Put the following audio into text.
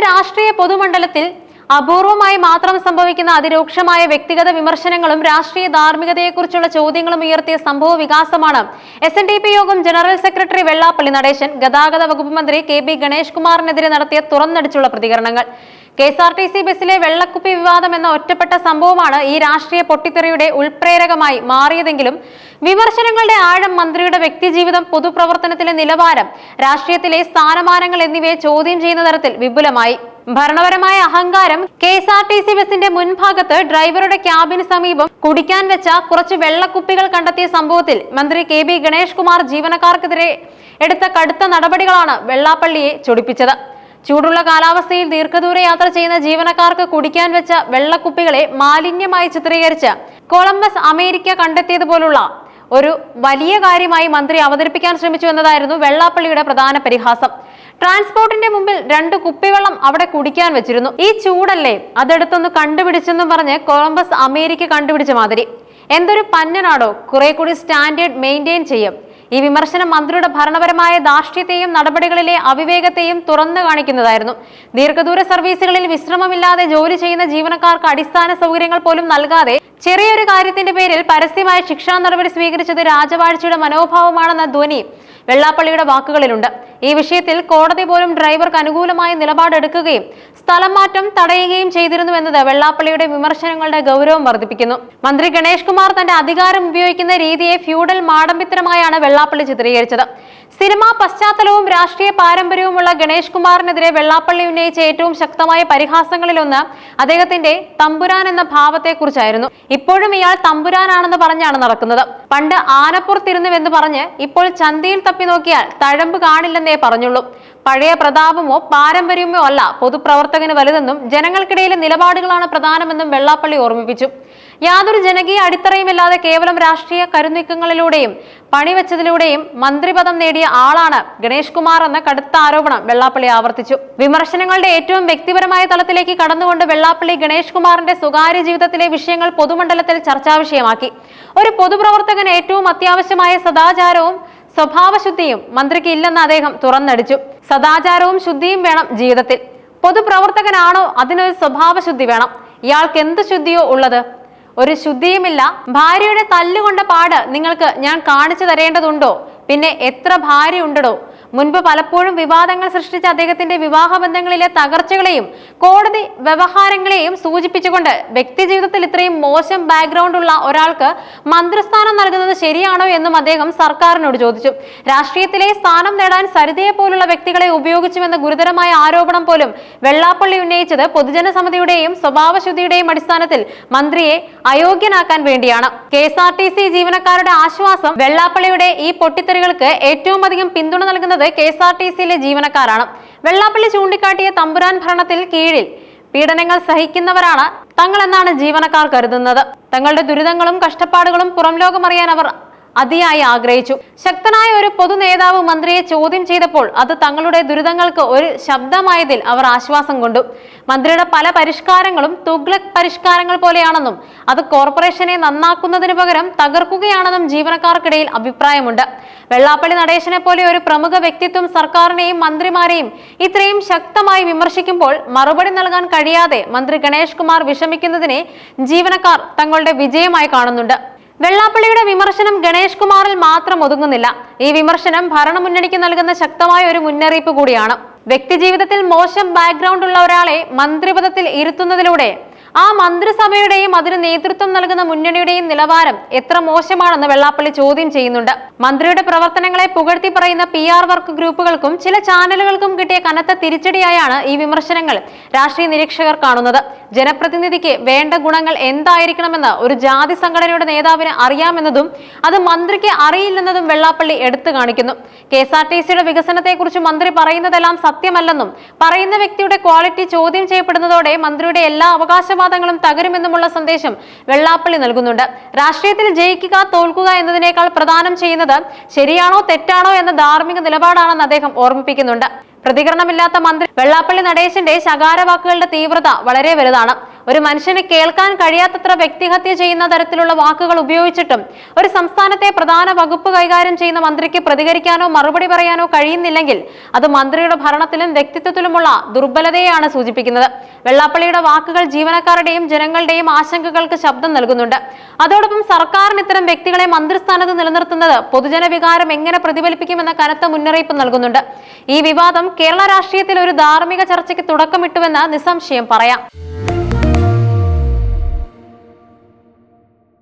രാഷ്ട്രീയ പൊതുമണ്ഡലത്തിൽ അപൂർവമായി മാത്രം സംഭവിക്കുന്ന അതിരൂക്ഷമായ വ്യക്തിഗത വിമർശനങ്ങളും രാഷ്ട്രീയ ധാർമ്മികതയെക്കുറിച്ചുള്ള ചോദ്യങ്ങളും ഉയർത്തിയ സംഭവ വികാസമാണ് എസ് എൻ ഡി പി യോഗം ജനറൽ സെക്രട്ടറി വെള്ളാപ്പള്ളി നടേശൻ ഗതാഗത വകുപ്പ് മന്ത്രി കെ ബി ഗണേഷ് കുമാറിനെതിരെ നടത്തിയ തുറന്നടിച്ചുള്ള പ്രതികരണങ്ങൾ. K S R T C ബസ്സിലെ വെള്ളക്കുപ്പി വിവാദം എന്ന ഒറ്റപ്പെട്ട സംഭവമാണ് ഈ രാഷ്ട്രീയ പൊട്ടിത്തെറിയുടെ ഉൾപ്രേരകമായി മാറിയതെങ്കിലും വിമർശനങ്ങളുടെ ആഴം മന്ത്രിയുടെ വ്യക്തിജീവിതം പൊതുപ്രവർത്തനത്തിലെ നിലവാരം രാഷ്ട്രീയത്തിലെ സ്ഥാനമാനങ്ങൾ എന്നിവയെ ചോദ്യം ചെയ്യുന്ന തരത്തിൽ വിപുലമായി. ഭരണപരമായ അഹങ്കാരം K S R T C ബസിന്റെ മുൻഭാഗത്ത് ഡ്രൈവറുടെ ക്യാബിന് സമീപം കുടിക്കാൻ വെച്ച കുറച്ച് വെള്ളക്കുപ്പികൾ കണ്ടെത്തിയ സംഭവത്തിൽ മന്ത്രി കെ ബി ഗണേഷ് കുമാർ ജീവനക്കാർക്കെതിരെ എടുത്ത കടുത്ത നടപടികളാണ് വെള്ളാപ്പള്ളിയെ ചൊടിപ്പിച്ചത്. ചൂടുള്ള കാലാവസ്ഥയിൽ ദീർഘദൂര യാത്ര ചെയ്യുന്ന ജീവനക്കാർക്ക് കുടിക്കാൻ വെച്ച വെള്ളക്കുപ്പികളെ മാലിന്യമായി ചിത്രീകരിച്ച് കൊളംബസ് അമേരിക്ക കണ്ടെത്തിയതുപോലുള്ള ഒരു വലിയ കാര്യമായി മന്ത്രി അവതരിപ്പിക്കാൻ ശ്രമിച്ചു എന്നതായിരുന്നു വെള്ളാപ്പള്ളിയുടെ പ്രധാന പരിഹാസം. ട്രാൻസ്പോർട്ടിന്റെ മുമ്പിൽ രണ്ട് കുപ്പിവെള്ളം അവിടെ കുടിക്കാൻ വെച്ചിരുന്നു. ഈ ചൂടല്ലേ? അതെടുത്തൊന്ന് കണ്ടുപിടിച്ചെന്നും പറഞ്ഞ് കൊളംബസ് അമേരിക്ക കണ്ടുപിടിച്ച മാതിരി. എന്തൊരു പന്നനാടോ? കുറെ കൂടി സ്റ്റാൻഡേർഡ് മെയിന്റെയിൻ ചെയ്യും. ഈ വിമർശനം മന്ത്രിയുടെ ഭരണപരമായ ധാർഷ്ട്യത്തെയും നടപടികളിലെ അവിവേകത്തെയും തുറന്നു കാണിക്കുന്നതായിരുന്നു. ദീർഘദൂര സർവീസുകളിൽ വിശ്രമമില്ലാതെ ജോലി ചെയ്യുന്ന ജീവനക്കാർക്ക് അടിസ്ഥാന സൗകര്യങ്ങൾ പോലും നൽകാതെ ചെറിയൊരു കാര്യത്തിന്റെ പേരിൽ പരസ്യമായ ശിക്ഷാ നടപടി സ്വീകരിച്ചത് രാജവാഴ്ചയുടെ മനോഭാവമാണെന്ന ധ്വനി വെള്ളാപ്പള്ളിയുടെ വാക്കുകളിലുണ്ട്. ഈ വിഷയത്തിൽ കോടതി പോലും ഡ്രൈവർക്ക് അനുകൂലമായ നിലപാടെടുക്കുകയും സ്ഥലം മാറ്റം തടയുകയും ചെയ്തിരുന്നുവെന്നത് വെള്ളാപ്പള്ളിയുടെ വിമർശനങ്ങളുടെ ഗൗരവം വർദ്ധിപ്പിക്കുന്നു. മന്ത്രി ഗണേഷ് കുമാർ തന്റെ അധികാരം ഉപയോഗിക്കുന്ന രീതിയെ ഫ്യൂഡൽ മാടമ്പിത്തരമായാണ് വെള്ളാപ്പള്ളി ചിത്രീകരിച്ചത്. സിനിമാ പശ്ചാത്തലവും രാഷ്ട്രീയ പാരമ്പര്യവുമുള്ള ഗണേഷ് കുമാറിനെതിരെ വെള്ളാപ്പള്ളി ഉന്നയിച്ച ഏറ്റവും ശക്തമായ പരിഹാസങ്ങളിലൊന്ന് അദ്ദേഹത്തിന്റെ തമ്പുരാൻ എന്ന ഭാവത്തെക്കുറിച്ചായിരുന്നു. ഇപ്പോഴും ഇയാൾ തമ്പുരാനാണെന്ന് പറഞ്ഞാണ് നടക്കുന്നത്. പണ്ട് ആനപ്പുറത്തിരുന്നുവെന്ന് പറഞ്ഞ് ഇപ്പോൾ ചന്തയിൽ തപ്പി നോക്കിയാൽ തഴമ്പ് കാണില്ലെന്നേ പറഞ്ഞുള്ളൂ. പഴയ പ്രതാപമോ പാരമ്പര്യമോ അല്ല പൊതുപ്രവർത്തകന് വലുതെന്നും ജനങ്ങൾക്കിടയിലെ നിലപാടുകളാണ് പ്രധാനമെന്നും വെള്ളാപ്പള്ളി ഓർമ്മിപ്പിച്ചു. യാതൊരു ജനകീയ അടിത്തറയുമില്ലാതെ കേവലം രാഷ്ട്രീയ കരുനീക്കങ്ങളിലൂടെയും പണിവെച്ചതിലൂടെയും മന്ത്രിപദം നേടിയ ആളാണ് ഗണേഷ് കുമാർ എന്ന കടുത്ത ആരോപണം വെള്ളാപ്പള്ളി ആവർത്തിച്ചു. വിമർശനങ്ങളുടെ ഏറ്റവും വ്യക്തിപരമായ തലത്തിലേക്ക് കടന്നുകൊണ്ട് വെള്ളാപ്പള്ളി ഗണേഷ് കുമാറിന്റെ സ്വകാര്യ ജീവിതത്തിലെ വിഷയങ്ങൾ പൊതുമണ്ഡലത്തിൽ ചർച്ചാ വിഷയമാക്കി. ഒരു പൊതുപ്രവർത്തകന് ഏറ്റവും അത്യാവശ്യമായ സദാചാരവും സ്വഭാവശുദ്ധിയും മന്ത്രിക്ക് ഇല്ലെന്ന് അദ്ദേഹം തുറന്നടിച്ചു. സദാചാരവും ശുദ്ധിയും വേണം ജീവിതത്തിൽ. പൊതുപ്രവർത്തകനാണോ അതിനൊരു സ്വഭാവശുദ്ധി വേണം? ഇയാൾക്ക് എന്ത് ശുദ്ധിയോ ഉള്ളത്? ഒരു ശുദ്ധിയുമില്ല. ഭാര്യയുടെ തല്ലുകൊണ്ട പാട് നിങ്ങൾക്ക് ഞാൻ കാണിച്ചു തരേണ്ടതുണ്ടോ? പിന്നെ എത്ര ഭാര്യ ഉണ്ടടോ മുൻപ് പലപ്പോഴും വിവാദങ്ങൾ സൃഷ്ടിച്ച അദ്ദേഹത്തിന്റെ വിവാഹ ബന്ധങ്ങളിലെ തകർച്ചകളെയും കോടതി വ്യവഹാരങ്ങളെയും സൂചിപ്പിച്ചുകൊണ്ട് വ്യക്തി ജീവിതത്തിൽ ഇത്രയും മോശം ബാക്ക്ഗ്രൗണ്ട് ഉള്ള ഒരാൾക്ക് മന്ത്രിസ്ഥാനം നൽകുന്നത് ശരിയാണോ എന്നും അദ്ദേഹം സർക്കാരിനോട് ചോദിച്ചു. രാഷ്ട്രീയത്തിലെ സ്ഥാനം നേടാൻ സരിതയെ പോലുള്ള വ്യക്തികളെ ഉപയോഗിച്ചുവെന്ന ഗുരുതരമായ ആരോപണം പോലും വെള്ളാപ്പള്ളി ഉന്നയിച്ചത് പൊതുജന സമിതിയുടെയും സ്വഭാവശുദ്ധിയുടെയും അടിസ്ഥാനത്തിൽ മന്ത്രിയെ അയോഗ്യനാക്കാൻ വേണ്ടിയാണ്. K S R T C ജീവനക്കാരുടെ ആശ്വാസം വെള്ളാപ്പള്ളിയുടെ ഈ പൊട്ടിത്തെറികൾക്ക് ഏറ്റവും അധികം പിന്തുണ നൽകുന്നത് കെ എസ് ആർ ടി സിയിലെ ജീവനക്കാരാണ്. വെള്ളാപ്പള്ളി ചൂണ്ടിക്കാട്ടിയ തമ്പുരാൻ ഭരണത്തിൽ കീഴിൽ പീഡനങ്ങൾ സഹിക്കുന്നവരാണ് തങ്ങളെന്നാണ് ജീവനക്കാർ കരുതുന്നത്. തങ്ങളുടെ ദുരിതങ്ങളും കഷ്ടപ്പാടുകളും പുറം ലോകമറിയാൻ അവർ അതിയായി ആഗ്രഹിച്ചു. ശക്തനായ ഒരു പൊതു നേതാവ് മന്ത്രിയെ ചോദ്യം ചെയ്തപ്പോൾ അത് തങ്ങളുടെ ദുരിതങ്ങൾക്ക് ഒരു ശബ്ദമായതിൽ അവർ ആശ്വാസം കൊണ്ടു. മന്ത്രിയുടെ പല പരിഷ്കാരങ്ങളും തുഗ്ലക് പരിഷ്കാരങ്ങൾ പോലെയാണെന്നും അത് കോർപ്പറേഷനെ നന്നാക്കുന്നതിന് പകരം തകർക്കുകയാണെന്നും ജീവനക്കാർക്കിടയിൽ അഭിപ്രായമുണ്ട്. വെള്ളാപ്പള്ളി നടേശനെ പോലെ ഒരു പ്രമുഖ വ്യക്തിത്വം സർക്കാരിനെയും മന്ത്രിമാരെയും ഇത്രയും ശക്തമായി വിമർശിക്കുമ്പോൾ മറുപടി നൽകാൻ കഴിയാതെ മന്ത്രി ഗണേഷ് കുമാർ വിഷമിക്കുന്നതിനെ ജീവനക്കാർ തങ്ങളുടെ വിജയമായി കാണുന്നുണ്ട്. വെള്ളാപ്പള്ളിയുടെ വിമർശനം ഗണേഷ് കുമാറിൽ മാത്രം ഒതുങ്ങുന്നില്ല. ഈ വിമർശനം ഭരണമുന്നണിക്ക് നൽകുന്ന ശക്തമായ ഒരു മുന്നറിയിപ്പ് കൂടിയാണ്. വ്യക്തിജീവിതത്തിൽ മോശം ബാക്ക്ഗ്രൗണ്ട് ഉള്ള ഒരാളെ മന്ത്രിപദത്തിൽ ഇരുത്തുന്നതിലൂടെ ആ മന്ത്രിസഭയുടെയും അതിന് നേതൃത്വം നൽകുന്ന മുന്നണിയുടെയും നിലവാരം എത്ര മോശമാണെന്ന് വെള്ളാപ്പള്ളി ചോദ്യം ചെയ്യുന്നുണ്ട്. മന്ത്രിയുടെ പ്രവർത്തനങ്ങളെ പുകഴ്ത്തി പറയുന്ന പി ആർ വർക്ക് ഗ്രൂപ്പുകൾക്കും ചില ചാനലുകൾക്കും കിട്ടിയ കനത്ത തിരിച്ചടിയായാണ് ഈ വിമർശനങ്ങൾ രാഷ്ട്രീയ നിരീക്ഷകർ കാണുന്നത്. ജനപ്രതിനിധിക്ക് വേണ്ട ഗുണങ്ങൾ എന്തായിരിക്കണമെന്ന് ഒരു ജാതി സംഘടനയുടെ നേതാവിന് അറിയാമെന്നതും അത് മന്ത്രിക്ക് അറിയില്ലെന്നതും വെള്ളാപ്പള്ളി എടുത്തു കാണിക്കുന്നു. കെ എസ് ആർ ടി സിയുടെ വികസനത്തെക്കുറിച്ച് മന്ത്രി പറയുന്നതെല്ലാം സത്യമല്ലെന്നും പറയുന്ന വ്യക്തിയുടെ ക്വാളിറ്റി ചോദ്യം ചെയ്യപ്പെടുന്നതോടെ മന്ത്രിയുടെ എല്ലാ അവകാശവാദങ്ങളും തകരുമെന്നുമുള്ള സന്ദേശം വെള്ളാപ്പള്ളി നൽകുന്നുണ്ട്. രാഷ്ട്രീയത്തിൽ ജയിക്കുക തോൽക്കുക എന്നതിനേക്കാൾ പ്രധാനം ചെയ്യുന്നത് ശരിയാണോ തെറ്റാണോ എന്ന ധാർമ്മിക നിലപാടാണെന്ന് അദ്ദേഹം ഓർമ്മിപ്പിക്കുന്നുണ്ട്. പ്രതികരണമില്ലാത്ത മന്ത്രി വെള്ളാപ്പള്ളി നടേശന്റെ ശകാര വാക്കുകളുടെ തീവ്രത വളരെ വലുതാണ്. ഒരു മനുഷ്യന് കേൾക്കാൻ കഴിയാത്തത്ര വ്യക്തിഹത്യ ചെയ്യുന്ന തരത്തിലുള്ള വാക്കുകൾ ഉപയോഗിച്ചിട്ടും ഒരു സംസ്ഥാനത്തെ പ്രധാന വകുപ്പ് കൈകാര്യം ചെയ്യുന്ന മന്ത്രിക്ക് പ്രതികരിക്കാനോ മറുപടി പറയാനോ കഴിയുന്നില്ലെങ്കിൽ അത് മന്ത്രിയുടെ ഭരണത്തിലും വ്യക്തിത്വത്തിലുമുള്ള ദുർബലതയെയാണ് സൂചിപ്പിക്കുന്നത്. വെള്ളാപ്പള്ളിയുടെ വാക്കുകൾ ജീവനക്കാരുടെയും ജനങ്ങളുടെയും ആശങ്കകൾക്ക് ശബ്ദം നൽകുന്നുണ്ട്. അതോടൊപ്പം സർക്കാരിന് ഇത്തരം വ്യക്തികളെ മന്ത്രിസ്ഥാനത്ത് നിലനിർത്തുന്നത് പൊതുജന വികാരം എങ്ങനെ പ്രതിഫലിപ്പിക്കുമെന്ന കനത്ത മുന്നറിയിപ്പ് നൽകുന്നുണ്ട്. ഈ വിവാദം കേരള രാഷ്ട്രീയത്തിൽ ഒരു ധാർമ്മിക ചർച്ചയ്ക്ക് തുടക്കമിട്ടുവെന്ന് നിസ്സംശയം പറയാം.